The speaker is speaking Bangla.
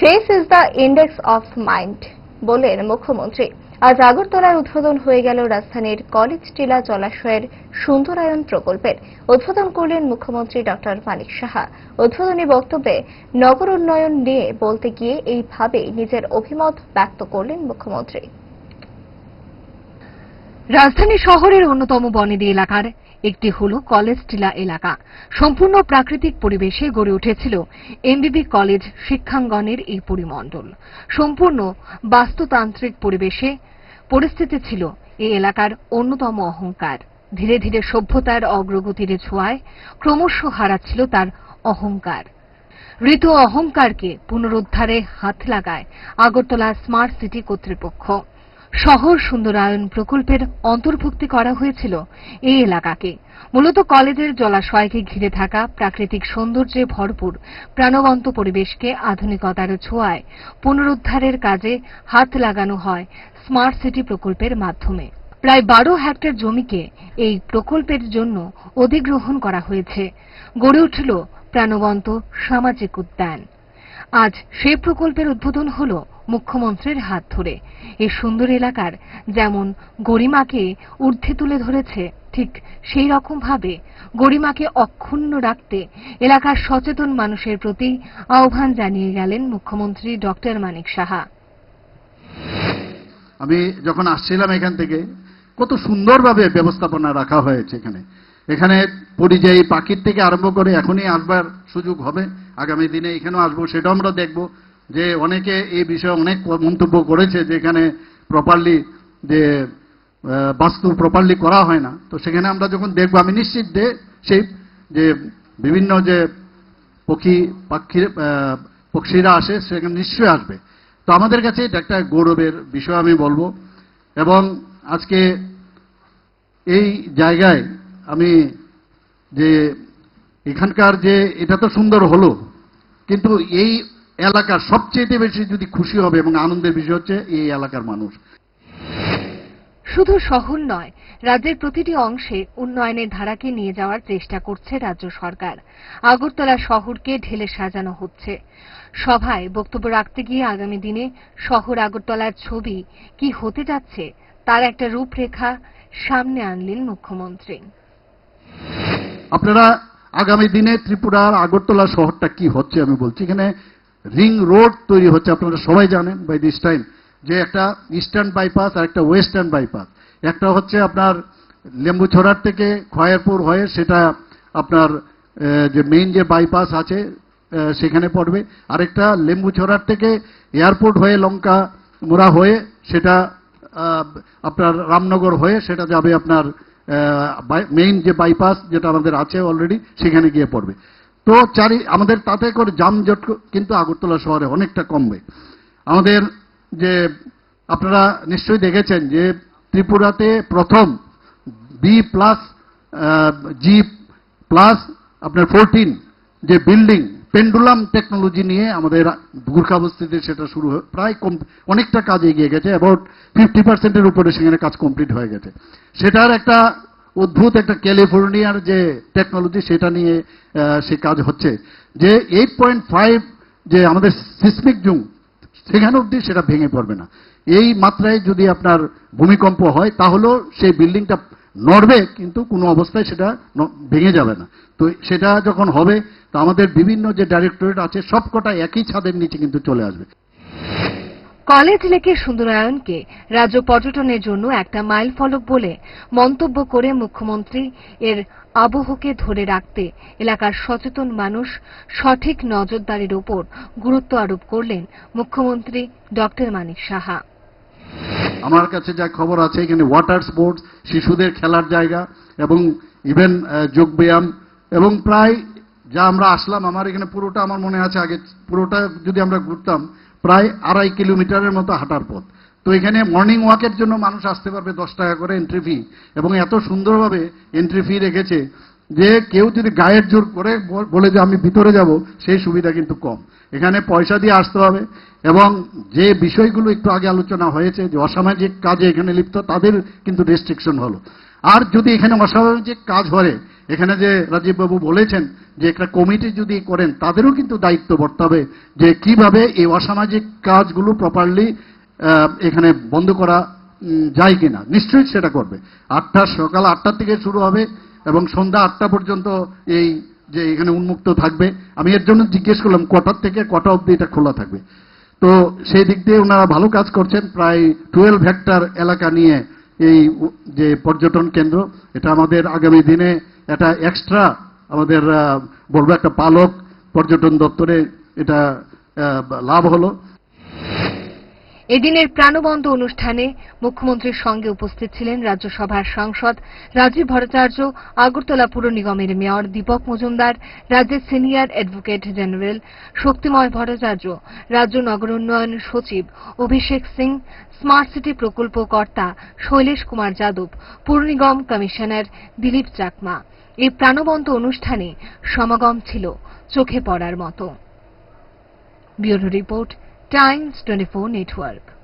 Face is the index of mind বললেন মুখ্যমন্ত্রী। আজ আগরতলার উদ্বোধন হয়ে গেল রাজধানীর কলেজ, টিলা জলাশয়ের সুন্দরায়ন প্রকল্পের। উদ্বোধন করলেন মুখ্যমন্ত্রী ডক্টর মানিক সাহা। উদ্বোধনী বক্তব্যে নগর উন্নয়ন নিয়ে বলতে গিয়ে এইভাবে নিজের অভিমত ব্যক্ত করলেন মুখ্যমন্ত্রী। রাজধানী শহরের অন্যতম বনেদি এলাকার একটি হল কলেজ টিলা এলাকা। সম্পূর্ণ প্রাকৃতিক পরিবেশে গড়ে উঠেছিল এমবিবি কলেজ শিক্ষাঙ্গনের এই পরিমণ্ডল। সম্পূর্ণ বাস্তুতান্ত্রিক পরিবেশে পরিস্থিতি ছিল এই এলাকার অন্যতম অহংকার। ধীরে ধীরে সভ্যতার অগ্রগতির ছোঁয়ায় ক্রমশ হারাচ্ছিল তার অহংকার। ঋতু অহংকারকে পুনরুদ্ধারে হাত লাগায় আগরতলা স্মার্ট সিটি কর্তৃপক্ষ। শহর সুন্দরায়ন প্রকল্পের অন্তর্ভুক্তি করা হয়েছিল এই এলাকাকে। মূলত কলেজের জলাশয়কে ঘিরে থাকা প্রাকৃতিক সৌন্দর্যে ভরপুর প্রাণবন্ত পরিবেশকে আধুনিকতার ছোঁয়ায় পুনরুদ্ধারের কাজে হাত লাগানো হয় স্মার্ট সিটি প্রকল্পের মাধ্যমে। প্রায় বারো হেক্টর জমিকে এই প্রকল্পের জন্য অধিগ্রহণ করা হয়েছে। গড়ে উঠল প্রাণবন্ত সামাজিক উদ্যান। আজ সেই প্রকল্পের উদ্বোধন হল মুখ্যমন্ত্রীর হাত ধরে। এই সুন্দর এলাকার যেমন গরিমাকে ঊর্ধ্বে তুলে ধরেছে, ঠিক সেই রকম ভাবে গরিমাকে অক্ষুণ্ণ রাখতে এলাকার সচেতন মানুষের প্রতি আহ্বান জানিয়ে গেলেন মুখ্যমন্ত্রী ডক্টর মানিক সাহা। আমি যখন আসছিলাম এখান থেকে, কত সুন্দরভাবে ব্যবস্থাপনা রাখা হয়েছে এখানে। এখানে পরিযায়ী পাখির থেকে আরম্ভ করে এখনই আসবার সুযোগ হবে। আগামী দিনে এখানেও আসব, সেটাও আমরা দেখব। যে অনেকে এই বিষয়ে অনেক মন্তব্য করেছে যে এখানে প্রপারলি যে বাস্তু প্রপারলি করা হয় না। তো সেখানে আমরা যখন দেখব, আমি নিশ্চিত যে সেই, যে বিভিন্ন যে পক্ষী পাখির পক্ষীরা আসে, সেখানে নিশ্চয়ই আসবে। তো আমাদের কাছে এটা একটা গৌরবের বিষয় আমি বলব। এবং আজকে এই জায়গায় আমি যে এখানকার যে, এটা তো সুন্দর হলো, কিন্তু এই এলাকার সবচেয়ে বেশি যদি খুশি হবে এবং আনন্দের বিষয় হচ্ছে এই এলাকার মানুষ। শুধু শহর নয় রাজ্যের প্রতিটি অংশে উন্নয়নের ধারাকে নিয়ে যাওয়ার চেষ্টা করছে রাজ্য সরকার। আগরতলা শহরকে ঢেলে সাজানো হচ্ছে। সভায় বক্তব্য রাখতে গিয়ে আগামী দিনে শহর আগরতলার ছবি কি হতে যাচ্ছে তার একটা রূপরেখা সামনে আনলেন মুখ্যমন্ত্রী। আপনারা আগামী দিনে ত্রিপুরার আগরতলা শহরটা কি হচ্ছে আমি বলছি। এখানে রিং রোড তৈরি হচ্ছে, আপনারা সবাই জানেন বাই দিস টাইম যে একটা ইস্টার্ন বাইপাস আর একটা ওয়েস্টার্ন বাইপাস একটা হচ্ছে আপনার লেম্বুছড়ার থেকে খয়েরপুর হয়ে সেটা আপনার যে মেইন যে বাইপাস আছে সেখানে পড়বে। আরেকটা লেম্বুছড়ার থেকে এয়ারপোর্ট হয়ে লঙ্কা মোড়া হয়ে সেটা আপনার রামনগর হয়ে সেটা যাবে আপনার মেইন যে বাইপাস যেটা আমাদের আছে অলরেডি সেখানে গিয়ে পড়বে। তো চারি, আমাদের তাতে করে যানজট কিন্তু আগরতলা শহরে অনেকটা কমবে। আমাদের যে, আপনারা নিশ্চয়ই দেখেছেন যে, ত্রিপুরাতে প্রথম বি প্লাস জি প্লাস আপনার ফোরটিন যে বিল্ডিং পেন্ডুলাম টেকনোলজি নিয়ে আমাদের গুর্খাবস্তিতে সেটা শুরু হয়ে, প্রায় কম, অনেকটা কাজ এগিয়ে গেছে অ্যাবাউট ফিফটি পার্সেন্টের উপরে সেখানে কাজ কমপ্লিট হয়ে গেছে। সেটার একটা অদ্ভুত একটা ক্যালিফোর্নিয়ার যে টেকনোলজি সেটা নিয়ে সে কাজ হচ্ছে। যে এইট পয়েন্ট ফাইভ যে আমাদের সিসমিক জুম সেখানে অবধি সেটা ভেঙে পড়বে না। এই মাত্রায় যদি আপনার ভূমিকম্প হয়, তাহলেও সেই বিল্ডিংটা নড়বে, কিন্তু কোনো অবস্থায় সেটা ভেঙে যাবে না। তো সেটা যখন হবে, তো আমাদের বিভিন্ন যে ডাইরেক্টরেট আছে, সবকটা একই ছাদের নিচে কিন্তু চলে আসবে। কলেজ লেকের সুন্দরায়নকে রাজ্য পর্যটনের জন্য একটা মাইল ফলক বলে মন্তব্য করে মুখ্যমন্ত্রী এর আবহকে ধরে রাখতে এলাকার সচেতন মানুষ সঠিক নজরদারির ওপর গুরুত্ব আরোপ করলেন মুখ্যমন্ত্রী ডক্টর মানিক সাহা। আমার কাছে যা খবর আছে, এখানে ওয়াটার স্পোর্টস, শিশুদের খেলার জায়গা এবং ইভেন যোগব্যায়াম এবং প্রায় যা আমরা আসলাম, আমার এখানে পুরোটা, আমার মনে আছে আগে পুরোটা যদি আমরা ঘুরতাম প্রায় আড়াই কিলোমিটারের মতো হাঁটার পথ। তো এখানে মর্নিং ওয়াকের জন্য মানুষ আসতে পারবে দশ টাকা করে এন্ট্রি ফি এবং এত সুন্দরভাবে এন্ট্রি ফি রেখেছে যে কেউ যদি গায়ের জোর করে বলে যে আমি ভিতরে যাব, সেই সুবিধা কিন্তু কম। এখানে পয়সা দিয়ে আসতে হবে এবং যে বিষয়গুলো একটু আগে আলোচনা হয়েছে যে অসামাজিক কাজে এখানে লিপ্ত, তাদের কিন্তু রেস্ট্রিকশন হলো। আর যদি এখানে অস্বাভাবিক কাজ হয়, এখানে যে রাজীব বাবু বলেছেন যে একটা কমিটি যদি করেন, তাদেরও কিন্তু দায়িত্ব বর্তে হবে যে কীভাবে এই অসামাজিক কাজগুলো প্রপারলি এখানে বন্ধ করা যায় কিনা। নিশ্চয়ই সেটা করবে। আটটা, সকাল আটটার থেকে শুরু হবে এবং সন্ধ্যা আটটা পর্যন্ত এই যে এখানে উন্মুক্ত থাকবে। আমি এর জন্য জিজ্ঞেস করলাম, কটার থেকে কটা অবধি এটা খোলা থাকবে? তো সেই দিক দিয়ে ওনারা ভালো কাজ করছেন। প্রায় টুয়েলভ হেক্টর এলাকা নিয়ে এই যে পর্যটন কেন্দ্র, এটা আমাদের আগামী দিনে এটা এক্সট্রা আমাদের বলব একটা পালক পর্যটন দপ্তরে এটা লাভ হলো। এদিনের প্রাণবন্ত অনুষ্ঠানে মুখ্যমন্ত্রীর সঙ্গে উপস্থিত ছিলেন রাজ্যসভার সাংসদ রাজীব ভট্টাচার্য, আগরতলা পুর নিগমের মেয়র দীপক মজুমদার, রাজ্যের senior advocate general Shaktimoy Bhattacharya, রাজ্য নগর উন্নয়ন সচিব অভিষেক সিং, স্মার্ট সিটি প্রকল্প কর্তা শৈলেশ কুমার যাদব, পুর নিগম কমিশনার দিলীপ চাকমা। এই প্রাণবন্ত অনুষ্ঠানে সমাগম ছিল চোখে পড়ার মতো। Bureau report Times 24 network.